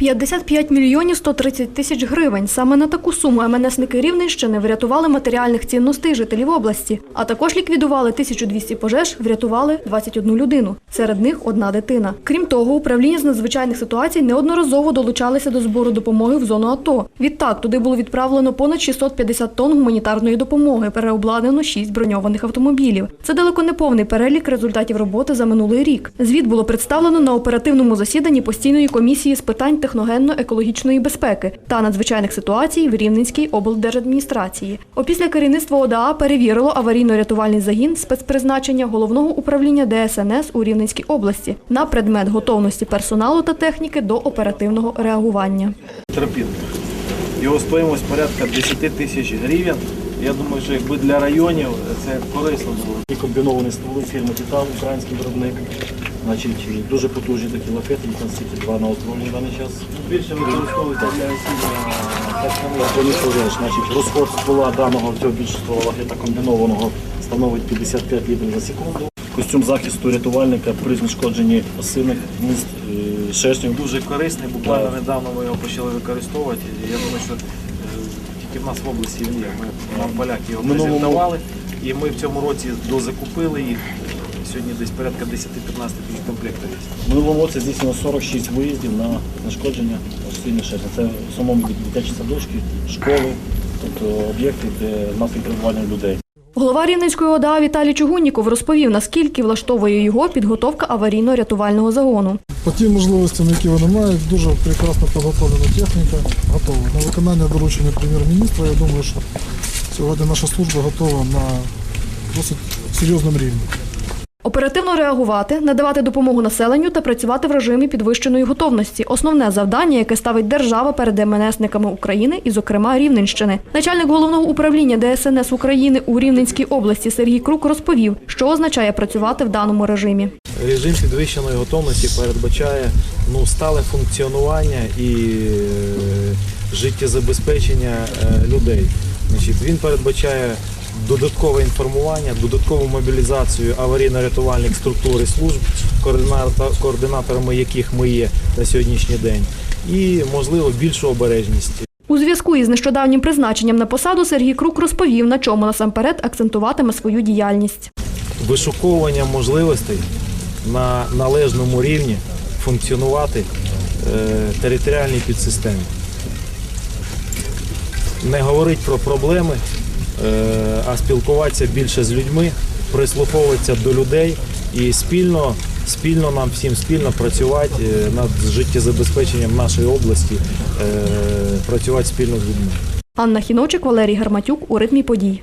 55 мільйонів 130 тисяч гривень. Саме на таку суму МНСники Рівненщини врятували матеріальних цінностей жителів області, а також ліквідували 1200 пожеж, врятували 21 людину. Серед них одна дитина. Крім того, управління з надзвичайних ситуацій неодноразово долучалися до збору допомоги в зону АТО. Відтак туди було відправлено понад 650 тонн гуманітарної допомоги, переобладнано 6 броньованих автомобілів. Це далеко не повний перелік результатів роботи за минулий рік. Звіт було представлено на оперативному засіданні постійної комісії з питань техногенно-екологічної безпеки та надзвичайних ситуацій в Рівненській облдержадміністрації. Опісля керівництво ОДА перевірило аварійно-рятувальний загін спецпризначення головного управління ДСНС у Рівненській області на предмет готовності персоналу та техніки до оперативного реагування. Тропін. Його стоїмость порядка 10 тисяч гривень. Я думаю, що якби для районів це корисно було. І комбіновані стволи фірми Титан, український виробник. Значить, дуже потужні такі лафети, їх два на озброєнні в даний час. Більше використовується для пожеж. Значить, розход ствола даного цього більшого лафета комбінованого становить 55 літрів за секунду. Костюм захисту рятувальника при знешкодженні осинних міст е, дуже корисний. Буквально недавно ми його почали використовувати. Я думаю, що е, тільки в нас в області він є. Ми нам поляки його презентували, і ми в цьому році дозакупили їх. Сьогодні десь порядка 10-15 тисяч комплектів є. В минулому році здійснено 46 виїздів на знешкодження осіння шершня. Це в основному дитячі садочки, школи, тобто об'єкти, де наслідок перебування людей. Голова Рівненської ОДА Віталій Чугунніков розповів, наскільки влаштовує його підготовка аварійно-рятувального загону. По тим можливостям, які вони мають, дуже прекрасно підготовлена техніка, готова. На виконання доручення прем'єр-міністра, я думаю, що сьогодні наша служба готова на досить серйозному рівні. Оперативно реагувати, надавати допомогу населенню та працювати в режимі підвищеної готовності основне завдання, яке ставить держава перед МНСниками України і, зокрема, Рівненщини. Начальник головного управління ДСНС України у Рівненській області Сергій Крук розповів, що означає працювати в даному режимі. Режим підвищеної готовності передбачає ну, стале функціонування і е, життєзабезпечення е, людей. Значить, він передбачає додаткове інформування, додаткову мобілізацію аварійно-рятувальних структур і служб, координаторами яких ми є на сьогоднішній день, і можливо більшу обережність. У зв'язку із нещодавнім призначенням на посаду Сергій Крук розповів, на чому насамперед акцентуватиме свою діяльність. вишуковування можливостей на належному рівні функціонувати е, територіальній підсистемі. Не говорить про проблеми, а спілкуватися більше з людьми, прислуховуватися до людей і спільно, спільно нам всім спільно працювати е, над життєзабезпеченням нашої області, е, працювати спільно з людьми. Анна Хіночик, Валерій Гарматюк у ритмі подій.